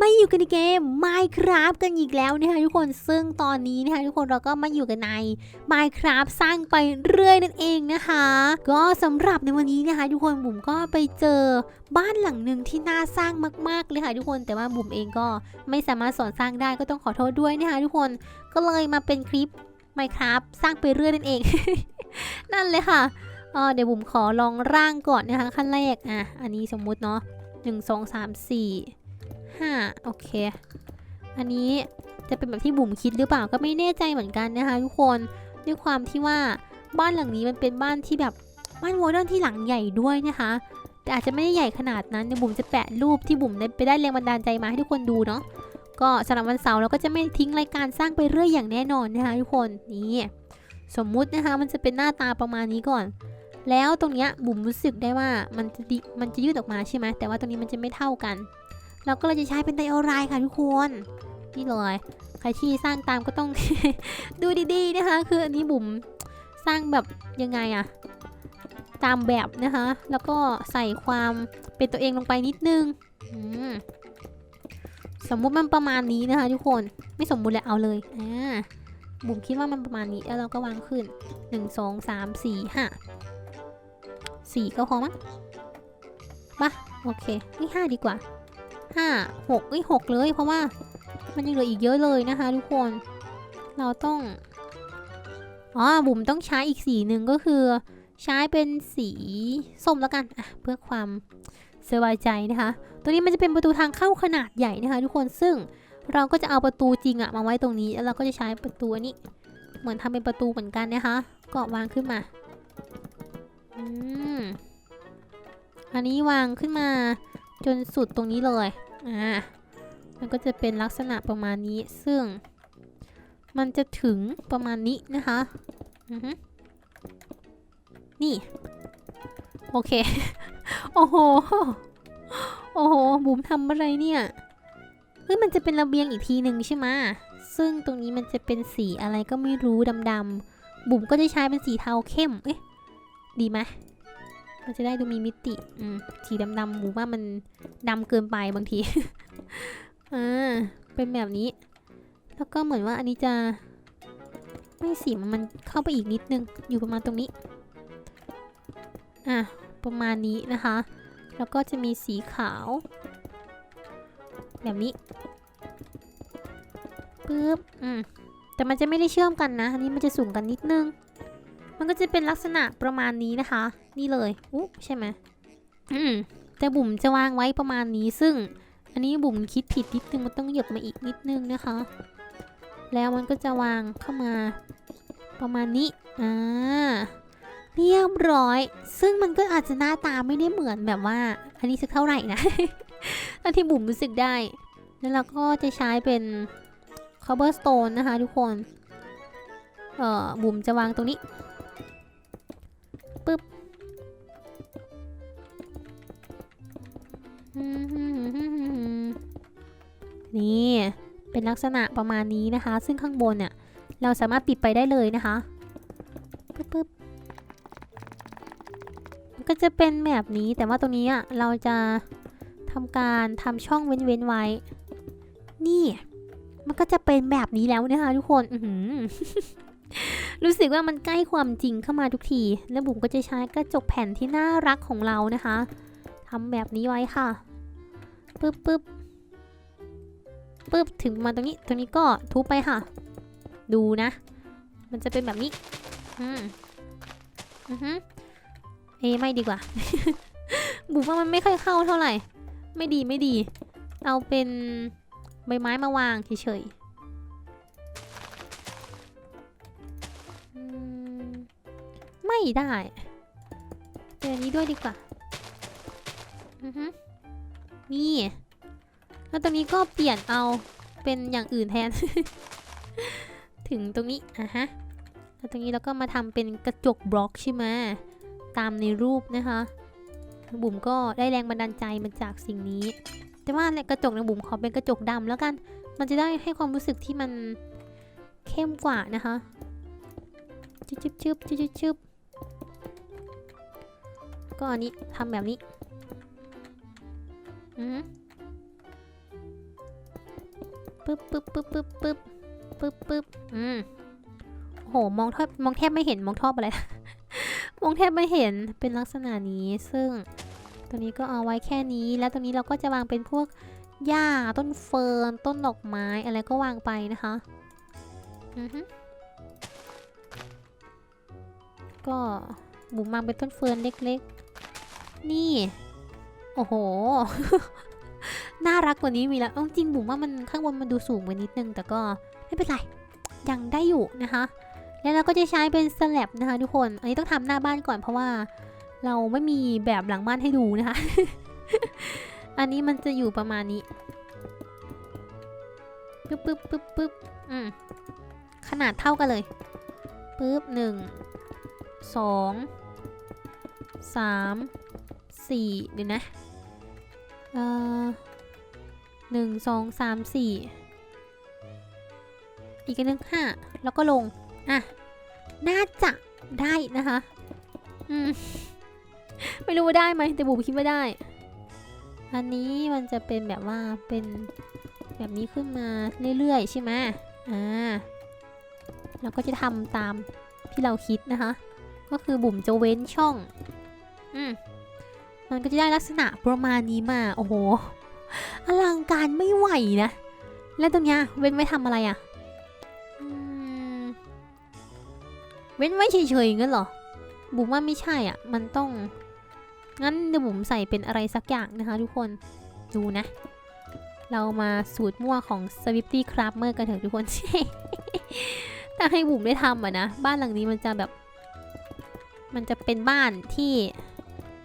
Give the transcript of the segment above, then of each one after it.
มาอยู่กันในเกม Minecraft กันอีกแล้วนะคะทุกคนซึ่งตอนนี้นะคะทุกคนเราก็มาอยู่กันใน Minecraft สร้างไปเรื่อยนั่นเองนะคะ ก็สำหรับในวันนี้นะคะ ทุกคนบุ๋มก็ไปเจอบ้านหลังหนึ่งที่น่าสร้างมาก ๆ เลยค่ะทุกคนแต่ว่าบุ๋มเองก็ไม่สามารถสอนสร้างได้ก็ต้องขอโทษด้วยนะคะทุกคนก็เลยมาเป็นคลิป Minecraft สร้างไปเรื่อยนั่นเอง นั่นเลยค่ะเอ่อเดี๋ยวบุ๋มขอลองร่างก่อนนะคะขั้นแรกอะอันนี้สมมุติเนาะหนึ่งสองสามสี่ ห้าโอเค อันนี้จะเป็นแบบที่บุ๋มคิดหรือเปล่าก็ไม่แน่ใจเหมือนกันนะคะทุกคนด้วยความที่ว่าบ้านหลังนี้มันเป็นบ้านที่แบบบ้านโมเดิร์นที่หลังใหญ่ด้วยนะคะ แต่อาจจะไม่ได้ใหญ่ขนาดนั้นเดี๋ยวบุ๋มจะแปะรูปที่บุ๋มได้ไปได้แรงบันดาลใจมาให้ทุกคนดูเนาะก็สำหรับวันเสาร์เราก็จะไม่ทิ้งรายการสร้างไปเรื่อยอย่างแน่นอนนะคะทุกคนนี่สมมุตินะคะมันจะเป็นหน้าตาประมาณนี้ก่อน แล้วตรงเนี้ยบุ๋มรู้สึกได้ว่ามันจะมันจะยืดออกมาใช่ไหมแต่ว่าตรงนี้มันจะไม่เท่ากัน เราก็เลยจะใช้เป็นไดโอไรด์ค่ะทุกคนนี่เลยใครที่สร้างตามก็ต้อง ดูดีๆนะคะ คืออันนี้บุ๋มสร้างแบบยังไงอะตามแบบนะคะ แล้วก็ใส่ความเป็นตัวเองลงไปนิดนึงอืมสมมุติมันประมาณนี้นะคะ ทุกคนไม่สมมุติแหละเอาเลยอ่าบุ๋มคิดว่ามันประมาณนี้แล้วเราก็วางขึ้นหนึ่งสองสามสี่ห้าสี่ก็พอมั้งมาโอเคนี่ห้าดีกว่า ห้าหกนี่หกเลย เพราะว่ามันยังเหลืออีกเยอะเลยนะคะ ทุกคน เราต้องอ๋อบุ๋มต้องใช้อีกสีหนึ่งก็คือ ใช้เป็นสีส้มแล้วกันอะเพื่อความสบายใจนะคะ ตัวนี้มันจะเป็นประตูทางเข้าขนาดใหญ่นะคะ ทุกคนซึ่งเราก็จะเอาประตูจริงอะมาไว้ตรงนี้แล้วเราก็จะใช้ประตูนี้ เหมือนทำเป็นประตูเหมือนกันนะคะก็วางขึ้นมาอืมอันนี้วางขึ้นมา จนสุดตรงนี้เลย อ่า มันก็จะเป็นลักษณะประมาณนี้ ซึ่ง มันจะถึงประมาณนี้นะคะ อือฮึนี่ โอเค โอ้โห โอ้โห บุ๋มทำอะไรเนี่ย เฮ้ย มันจะเป็นระเบียงอีกทีหนึ่งใช่ไหมซึ่งตรงนี้มันจะเป็นสีอะไรก็ไม่รู้ดำๆบุ๋มก็จะใช้เป็นสีเทาเข้ม เอ๊ะ ดีไหม มันจะได้ดูมีมิติ อืม สีดำๆบุ๋มว่ามันดำเกินไปบางที อ่า เป็นแบบนี้ แล้วก็เหมือนว่าอันนี้จะ ไม่สีมันมันเข้าไปอีกนิดนึง อยู่ประมาณตรงนี้ อะ ประมาณนี้นะคะ แล้วก็จะมีสีขาว แบบนี้ ปึ๊บ อืม แต่มันจะไม่ได้เชื่อมกันนะ อันนี้มันจะสูงกันนิดนึง มันก็จะเป็นลักษณะประมาณนี้นะคะ นี่เลยอุ๊ใช่ไหมอืมแต่บุ๋มจะวางไว้ประมาณนี้ซึ่ง อันนี้บุ๋มคิดผิดนิดนึงมันต้องเหยียบมาอีกนิดนึงนะคะ แล้วมันก็จะวางเข้ามา ประมาณนี้อ่าเรียบร้อย ซึ่งมันก็อาจจะหน้าตาไม่ได้เหมือนแบบว่า อันนี้สักเท่าไหร่นะตอนที่บุ๋มรู้สึกได้ แล้วเราก็จะใช้เป็น cobblestone นะคะทุกคน เอ่อบุ๋มจะวางตรงนี้ นี่ เป็นลักษณะประมาณนี้นะคะ ซึ่งข้างบนเนี่ย เราสามารถปิดไปได้เลยนะคะปึ๊บมันก็จะเป็นแบบนี้แต่ว่าตรงนี้อะเราจะทำการทำช่องเว้นๆไว้ นี่ มันก็จะเป็นแบบนี้แล้วนะคะทุกคนอืรู้สึกว่ามันใกล้ความจริงเข้ามาทุกที แล้วบุ๋มก็จะใช้กระจกแผ่นที่น่ารักของเรานะคะทำแบบนี้ไว้ค่ะ ปึ๊บปึ๊บปึ๊บถึงมาตรงนี้ ตรงนี้ก็ทุบไปค่ะ ดูนะ มันจะเป็นแบบนี้ อืมอือฮึเอ้ไม่ดีกว่า บุกว่ามันไม่ค่อยเข้าเท่าไหร่ ไม่ดีไม่ดี เอาเป็นใบไม้มาวางเฉยๆไม่ได้เจออันนี้ด้วยดีกว่า อือฮึ นี่ แล้วตรงนี้ก็เปลี่ยนเอาเป็นอย่างอื่นแทน ถึงตรงนี้อะฮะ แล้วตรงนี้เราก็มาทำเป็นกระจกบล็อกใช่ไหมตามในรูปนะคะบุ๋มก็ได้แรงบันดาลใจมาจากสิ่งนี้ แต่ว่าในกระจกในบุ๋มขอเป็นกระจกดำแล้วกัน มันจะได้ให้ความรู้สึกที่มันเข้มกว่านะคะชึบชึบชึบชึบชึบชึบก็อันนี้ทำแบบนี้ อือหือปึ๊บปึ๊บปึ๊บปึ๊บปึ๊บปึ๊บปึ๊บอืมโอ้โหมองแทบมองแทบไม่เห็นมองทอบอะไร มองแทบไม่เห็นเป็นลักษณะนี้ซึ่งตัวนี้ก็เอาไว้แค่นี้ แล้วตัวนี้เราก็จะวางเป็นพวกหญ้าต้นเฟิร์นต้นดอกไม้อะไรก็วางไปนะคะอือฮึก็บุ๋มวางเป็นต้นเฟิร์นเล็กๆ นี่ โอ้โห น่ารักกว่านี้มีแล้วจริงบุ๋มว่ามันข้างบนมันดูสูงไปนิดนึง แต่ก็ไม่เป็นไร ยังได้อยู่นะคะ แล้วเราก็จะใช้เป็นสลับนะคะทุกคน อันนี้ต้องทำหน้าบ้านก่อนเพราะว่า เราไม่มีแบบหลังบ้านให้ดูนะคะ อันนี้มันจะอยู่ประมาณนี้ปึ๊บปึ๊บปึ๊บปึ๊บอืมขนาดเท่ากันเลยปึ๊บหนึ่งสองสามสี่เดี๋ยวนะ เอ่อหนึ่งสองสามสี่อีกอันหนึงห้าแล้วก็ลง อะ น่าจะได้นะคะ อืม ไม่รู้ว่าได้ไหมแต่บุ๋มคิดว่าได้ อันนี้มันจะเป็นแบบว่าเป็นแบบนี้ขึ้นมาเรื่อยๆ ใช่ไหมอ่าเราก็จะทำตามที่เราคิดนะคะ ก็คือบุ๋มจะเว้นช่อง อืม มันก็จะได้ลักษณะประมาณนี้มา โอ้โห อลังการไม่ไหวนะ แล้วตรงเนี้ยเว้นไว้ทำอะไรอะ่ะเว้นไว้เฉยๆงั้นเหรอ บุ๋มว่าไม่ใช่อะ มันต้อง งั้นเดี๋ยวบุ๋มใส่เป็นอะไรสักอย่างนะคะทุกคน ดูนะ เรามาสูตรมั่วของ Swifty c r a f t e r กันเถอะทุกคน ถ้าให้บุ๋มได้ทำอะนะ บ้านหลังนี้มันจะแบบ มันจะเป็นบ้านที่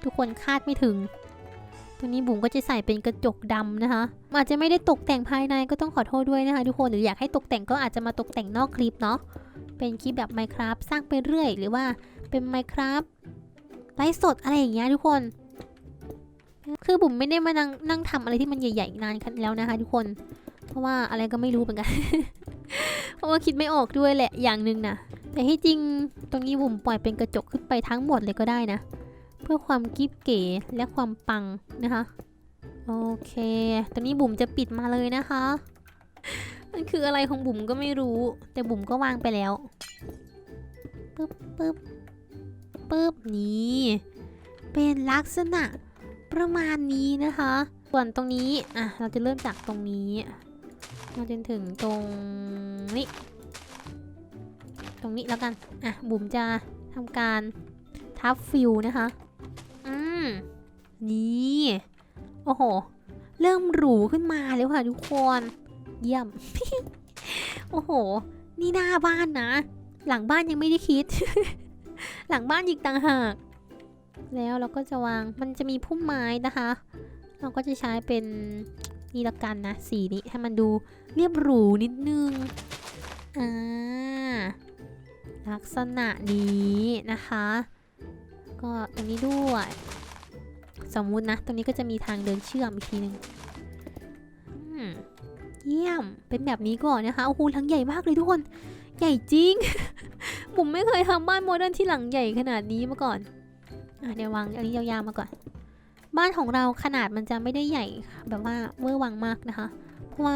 ทุกคนคาดไม่ถึงตรงนี้บุ๋มก็จะใส่เป็นกระจกดำนะคะอาจจะไม่ได้ตกแต่งภายในก็ต้องขอโทษด้วยนะคะ ทุกคนหรืออยากให้ตกแต่งก็อาจจะมาตกแต่งนอกคลิปเนาะเป็นคลิปแบบ Minecraft สร้างไปเรื่อย หรือว่าเป็น Minecraft ไลฟ์สดอะไรอย่างเงี้ยทุกคน คือบุ๋มไม่ได้มานั่งนั่งทำอะไรที่มันใหญ่ๆนานแล้วนะคะ ทุกคน เพราะว่าอะไรก็ไม่รู้เหมือนกัน เพราะว่าคิดไม่ออกด้วยแหละอย่างหนึ่งนะแต่ที่จริงตรงนี้บุ๋มปล่อยเป็นกระจกขึ้นไปทั้งหมดเลยก็ได้นะ เพื่อความกิ๊บเก๋และความปังนะคะ โอเค ตอนนี้บุ๋มจะปิดมาเลยนะคะ มันคืออะไรของบุ๋มก็ไม่รู้ แต่บุ๋มก็วางไปแล้ว ปึ๊บปึ๊บปึ๊บนี้ เป็นลักษณะประมาณนี้นะคะ ส่วนตรงนี้ อะ เราจะเริ่มจากตรงนี้ มาจนถึงตรงนี้ ตรงนี้แล้วกัน อะ บุ๋มจะทำการทับฟิวนะคะ นี่โอ้โห เริ่มหรูขึ้นมาแล้วค่ะทุกคน เยี่ยม โอ้โห นี่หน้าบ้านนะ หลังบ้านยังไม่ได้คิด หลังบ้านอีกต่างหาก แล้วเราก็จะวาง มันจะมีพุ่มไม้นะคะ เราก็จะใช้เป็นนี่ละกันนะ สีนี้ให้มันดูเรียบหรูนิดนึง อ่า ลักษณะนี้นะคะ ก็ตรงนี้ด้วย สมมุตินะ ตรงนี้ก็จะมีทางเดินเชื่อมอีกทีหนึ่งเยี่ยม เป็นแบบนี้ก่อนนะคะโอ้โหหลังใหญ่มากเลยทุกคน ใหญ่จริง ผมไม่เคยทำบ้านโมเดิร์นที่หลังใหญ่ขนาดนี้มาก่อนอะเดี๋ยววางอันนี้ยาวๆมาก่อน บ้านของเราขนาดมันจะไม่ได้ใหญ่แบบว่าเวอร์วังมากนะคะ เพราะว่า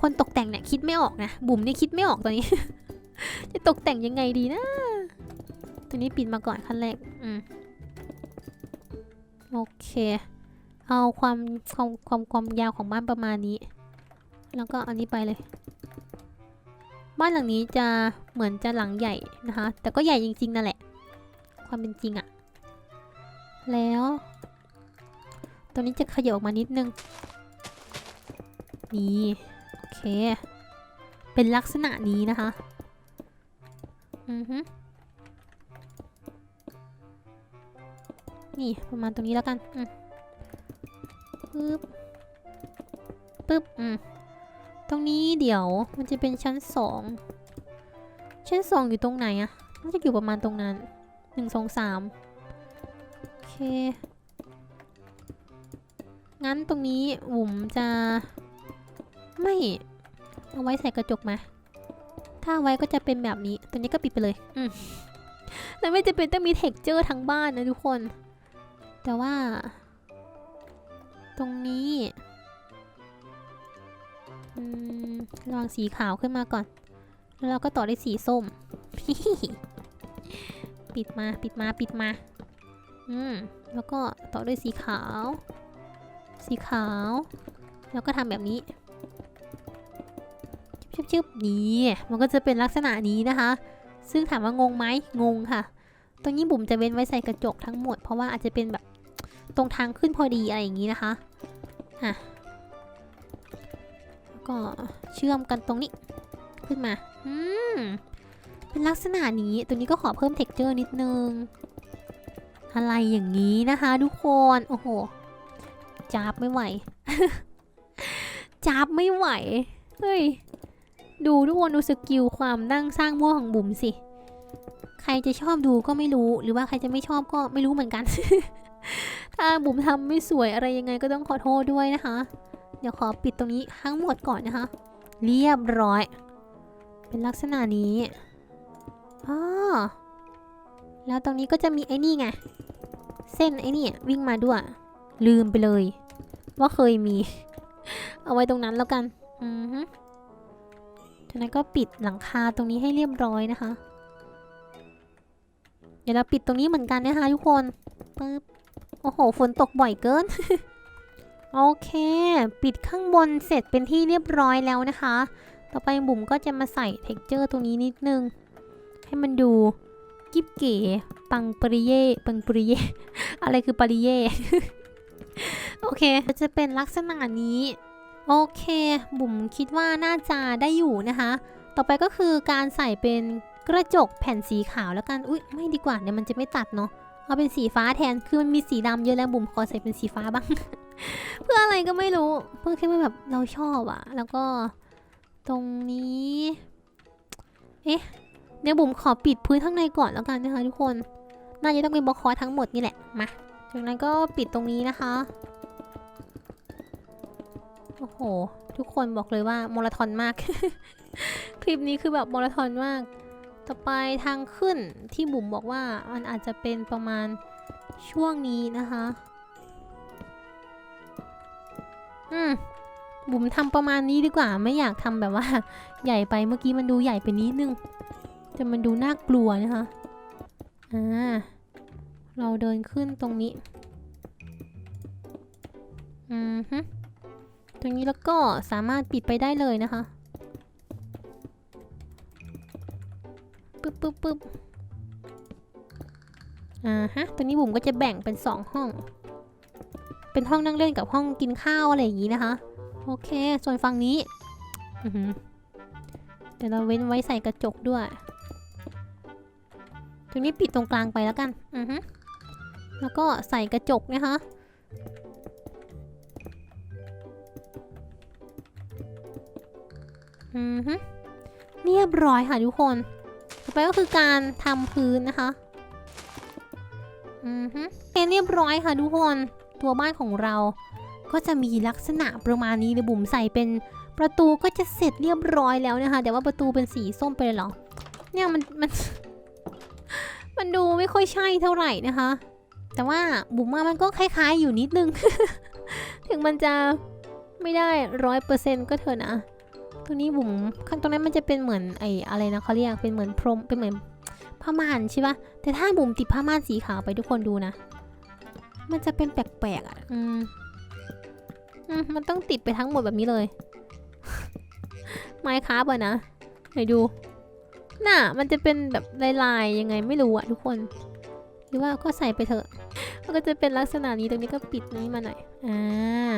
คนตกแต่งเนี่ยคิดไม่ออกนะ บุ๋มเนี่ยคิดไม่ออกตอนนี้ จะตกแต่งยังไงดีนะ ตัวนี้ปิดมาก่อนขั้นแรก อืม โอเค เอาความความความความยาวของบ้านประมาณนี้ แล้วก็อันนี้ไปเลย บ้านหลังนี้จะเหมือนจะหลังใหญ่นะคะ แต่ก็ใหญ่จริงๆนั่นแหละ ความเป็นจริงอะแล้วตัวนี้จะขยับออกมานิดนึง นี่ โอเค เป็นลักษณะนี้นะคะ อือฮึ นี่ประมาณตรงนี้แล้วกันอืมปึ๊บปึ๊บอืมตรงนี้เดี๋ยวมันจะเป็นชั้นสองชั้นสองอยู่ตรงไหนอะน่าจะอยู่ประมาณตรงนั้นหนึ่งสองสามโอเค งั้นตรงนี้บุ๋มจะไม่เอาไว้ใส่กระจกมา ถ้าเอาไว้ก็จะเป็นแบบนี้ ตัวนี้ก็ปิดไปเลย อืมแล้วไม่จะเป็นต้องมีเท็กเจอร์ทั้งบ้านนะทุกคน แต่ว่า ตรงนี้ลองสีขาวขึ้นมาก่อน แล้วเราก็ต่อด้วยสีส้ม ปิดมา ปิดมา ปิดมา อืม แล้วก็ต่อด้วยสีขาว สีขาว แล้วก็ทำแบบนี้ชึบชึบๆนี่ มันก็จะเป็นลักษณะนี้นะคะ ซึ่งถามว่างงไหมงงค่ะ ตรงนี้บุ๋มจะเว้นไว้ใส่กระจกทั้งหมด เพราะว่าอาจจะเป็นแบบตรงทางขึ้นพอดีอะไรอย่างนี้นะคะอะก็เชื่อมกันตรงนี้ขึ้นมา อืม เป็นลักษณะนี้ ตัวนี้ก็ขอเพิ่มเท็กเจอร์นิดนึง อะไรอย่างนี้นะคะทุกคน โอ้โห จับไม่ไหว จับไม่ไหว เฮ้ย ดูทุกคนดูสกิลความนั่งสร้างมั่วของบุ๋มสิ ใครจะชอบดูก็ไม่รู้ หรือว่าใครจะไม่ชอบก็ไม่รู้เหมือนกัน ถ้าบุ๋มทำไม่สวยอะไรยังไงก็ต้องขอโทษด้วยนะคะ เดี๋ยวขอปิดตรงนี้ทั้งหมดก่อนนะคะ เรียบร้อย เป็นลักษณะนี้อ๋อแล้วตรงนี้ก็จะมีไอ้นี่ไง เส้นไอ้นี่วิ่งมาด้วย ลืมไปเลย ว่าเคยมี เอาไว้ตรงนั้นแล้วกัน อือฮึจากนั้นก็ปิดหลังคาตรงนี้ให้เรียบร้อยนะคะ ดี๋ยวเราปิดตรงนี้เหมือนกันนะคะทุกคนปึ๊บโอ้โหฝนตกบ่อยเกิน โอเค ปิดข้างบนเสร็จเป็นที่เรียบร้อยแล้วนะคะ ต่อไปบุ๋มก็จะมาใส่เท็กเจอร์ตรงนี้นิดนึง ให้มันดูกิ๊บเก๋ปังปริเย่ปังปริเย่อะไรคือปริเย่โอเคจะเป็นลักษณะนี้ โอเค บุ๋มคิดว่าน่าจะได้อยู่นะคะ ต่อไปก็คือการใส่เป็น กระจกแผ่นสีขาวแล้วกัน อุ๊ยไม่ดีกว่าเดี๋ยวมันจะไม่ตัดเนาะ เอาเป็นสีฟ้าแทน คือมันมีสีดำเยอะแล้วบุ๋มขอใส่เป็นสีฟ้าบ้าง เพื่ออะไรก็ไม่รู้ เพื่อแค่ว่าแบบเราชอบอะแล้วก็ตรงนี้ เอ๊ะ เดี๋ยวบุ๋มขอปิดพื้นข้างในก่อนแล้วกันนะคะทุกคน น่าจะต้องเป็นบล็อกคอทั้งหมดนี่แหละ มา จากนั้นก็ปิดตรงนี้นะคะ โอ้โห ทุกคนบอกเลยว่ามาราธอนมาก คลิปนี้คือแบบมาราธอนมาก ต่อไปทางขึ้นที่บุ๋มบอกว่ามันอาจจะเป็นประมาณช่วงนี้นะคะ อืมบุ๋มทำประมาณนี้ดีกว่า ไม่อยากทำแบบว่า ใหญ่ไปเมื่อกี้มันดูใหญ่ไปนิดนึงแต่มันดูน่ากลัวนะคะอ่าเราเดินขึ้นตรงนี้อืมฮึตรงนี้แล้วก็สามารถปิดไปได้เลยนะคะ ปึ๊บปึ๊บอ่าฮะตัวนี้บุ๋มก็จะแบ่งเป็นสองห้อง เป็นห้องนั่งเล่นกับห้องกินข้าวอะไรอย่างนี้นะคะ โอเค ส่วนฝั่งนี้อือหือเดี๋ยวเราเว้นไว้ใส่กระจกด้วย ตรงนี้ปิดตรงกลางไปแล้วกัน อือฮึแล้วก็ใส่กระจกนะคะอือฮึเรียบร้อยค่ะทุกคน ไปก็คือการทำพื้นนะคะอือฮึโอเคเรียบร้อยค่ะทุกคน ตัวบ้านของเรา ก็จะมีลักษณะประมาณนี้เลยบุ๋มใส่เป็นประตูก็จะเสร็จเรียบร้อยแล้วนะคะแต่ว่าประตูเป็นสีส้มไปเลยเหรอ เนี่ยมันมัน มันดูไม่ค่อยใช่เท่าไหร่นะคะ แต่ว่าบุ๋มว่ามันก็คล้าย ๆ อยู่นิดนึง ถึงมันจะไม่ได้ร้อยเปอร์เซ็นต์ก็เถอะนะ ตรงนี้บุ๋มข้างตรงนั้นมันจะเป็นเหมือนไอ้อะไรนะเขาเรียกเป็นเหมือนพรมเป็นเหมือนผ้าม่านใช่ปะแต่ถ้าบุ๋มติดผ้าม่านสีขาวไปทุกคนดูนะ มันจะเป็นแปลกๆอะอืมอืมมันต้องติดไปทั้งหมดแบบนี้เลยไม้ค้าบอะนะไหนดูน่ะมันจะเป็นแบบลายๆยังไงไม่รู้อะทุกคน หรือว่าก็ใส่ไปเถอะมันก็จะเป็นลักษณะนี้ตรงนี้ก็ปิดนี้มาหน่อยอ่า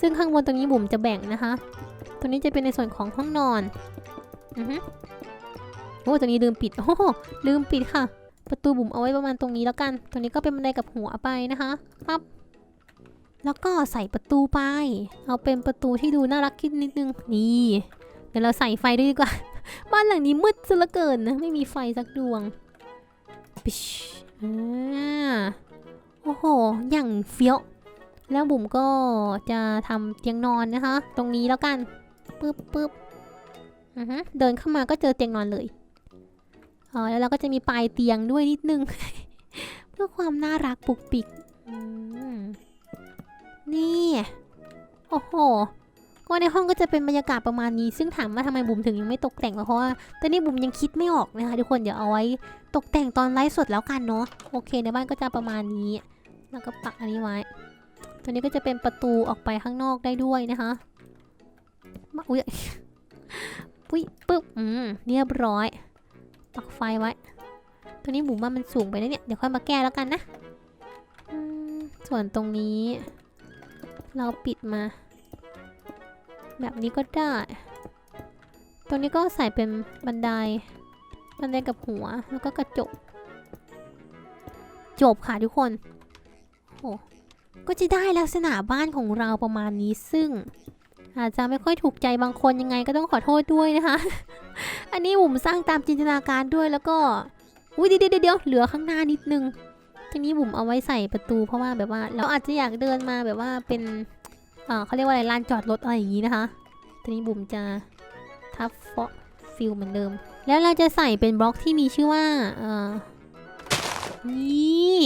ซึ่งข้างบนตรงนี้บุ๋มจะแบ่งนะคะ ตรงนี้จะเป็นในส่วนของห้องนอนอือฮึโอ้ตรงนี้ลืมปิด โอ้ลืมปิดค่ะ ประตูบุ๋มเอาไว้ประมาณตรงนี้แล้วกัน ตรงนี้ก็เป็นบันไดกับหัวไปนะคะปั๊บแล้วก็ใส่ประตูไป เอาเป็นประตูที่ดูน่ารักขึ้นนิดนึง นี่ เดี๋ยวเราใส่ไฟด้วยดีกว่า บ้านหลังนี้มืดซะเหลือเกินนะ ไม่มีไฟสักดวงปิชอ่าโอ้โห อย่างเฟี้ยว แล้วบุ๋มก็จะทำเตียงนอนนะคะ ตรงนี้แล้วกันปึ๊บปึ๊บเดินเข้ามาก็เจอเตียงนอนเลยอ๋อแล้วเราก็จะมีปลายเตียงด้วยนิดนึง เพื่อความน่ารักปุกปิกนี่ โอ้โห ก็ในห้องก็จะเป็นบรรยากาศประมาณนี้ ซึ่งถามว่าทำไมบุ๋มถึงยังไม่ตกแต่งเพราะว่าตอนนี้บุ๋มยังคิดไม่ออกนะคะทุกคน เดี๋ยวเอาไว้ตกแต่งตอนไลฟ์สดแล้วกันเนาะ โอเค ในบ้านก็จะประมาณนี้ แล้วก็ปักอันนี้ไว้ ตัวนี้ก็จะเป็นประตูออกไปข้างนอกได้ด้วยนะคะมาอุ้ยปุ้ยปึ๊บอืมเรียบร้อยปักไฟไว้ ตัวนี้บุ๋มว่ามันสูงไปนะเนี่ย เดี๋ยวค่อยมาแก้แล้วกันนะส่วนตรงนี้ เราปิดมา แบบนี้ก็ได้ ตรงนี้ก็ใส่เป็นบันได บันไดกับหัว แล้วก็กระจก จบค่ะทุกคน โอ้ ก็จะได้ลักษณะบ้านของเราประมาณนี้ซึ่ง อาจจะไม่ค่อยถูกใจบางคนยังไงก็ต้องขอโทษด้วยนะคะ อันนี้บุ๋มสร้างตามจินตนาการด้วยแล้วก็อุ้ยเดี๋ยวเดี๋ยวเดียวเหลือข้างหน้านิดนึงทีนี้บุ๋มเอาไว้ใส่ประตูเพราะว่าแบบว่าเราอาจจะอยากเดินมาแบบว่าเป็นเขาเรียกว่าอะไรลานจอดรถอะไรอย่างนี้นะคะทีนี้บุ๋มจะทับฟอฟิลเหมือนเดิม แล้วเราจะใส่เป็นบล็อกที่มีชื่อว่าเออนี่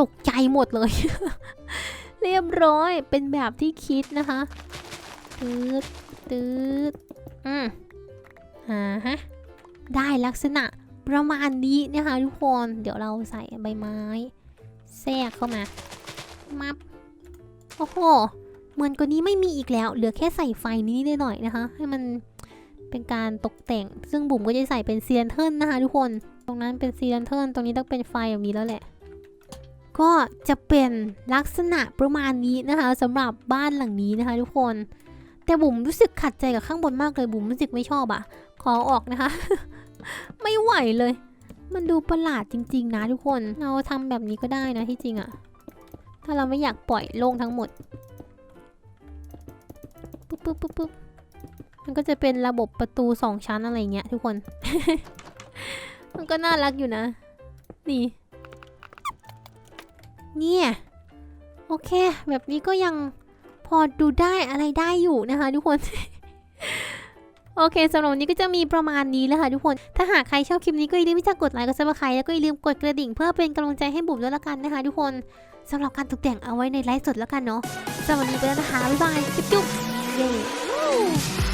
ตกใจหมดเลย เรียบร้อยเป็นแบบที่คิดนะคะตืดตืดอืมอ่าฮะได้ลักษณะประมาณนี้นะคะทุกคนเดี๋ยวเราใส่ใบไม้ แทรกเข้ามามับโอ้โหเหมือนกว่านี้ไม่มีอีกแล้ว เหลือแค่ใส่ไฟนี้นิดหน่อยนะคะ ให้มันเป็นการตกแต่ง ซึ่งบุ๋มก็จะใส่เป็นเซีเลนเทิลนะคะทุกคน ตรงนั้นเป็นเซีเลนเทิลตรงนี้ต้องเป็นไฟแบบนี้แล้วแหละ ก็จะเป็นลักษณะประมาณนี้นะคะสำหรับบ้านหลังนี้นะคะ ทุกคน แต่บุ๋มรู้สึกขัดใจกับข้างบนมากเลยบุ๋มรู้สึกไม่ชอบอะขอออกนะคะ ไม่ไหวเลย มันดูประหลาดจริง ๆ นะทุกคนเราทำแบบนี้ก็ได้นะที่จริงอะถ้าเราไม่อยากปล่อยโล่งทั้งหมดปุ๊บปุ๊บปุ๊บปุ๊บมันก็จะเป็นระบบประตูสองชั้นอะไรเงี้ยทุกคน มันก็น่ารักอยู่นะ นี่ เนี่ย โอเค แบบนี้ก็ยังพอดูได้อะไรได้อยู่นะคะทุกคน โอเคสำหรับวันนี้ก็จะมีประมาณนี้แหละค่ะทุกคน ถ้าหากใครชอบคลิปนี้ก็อย่าลืมที่จะกดไลค์กดซับสไครต์แล้วก็อย่าลืมกดกระดิ่งเพื่อเป็นกำลังใจให้บุ๋มด้วยละกันนะคะทุกคนสำหรับการตกแต่งเอาไว้ในไลฟ์สดแล้วกันเนาะสำหรับวันนี้ไปแล้วนะคะบ๊ายบายจุ๊บจุ๊บเย้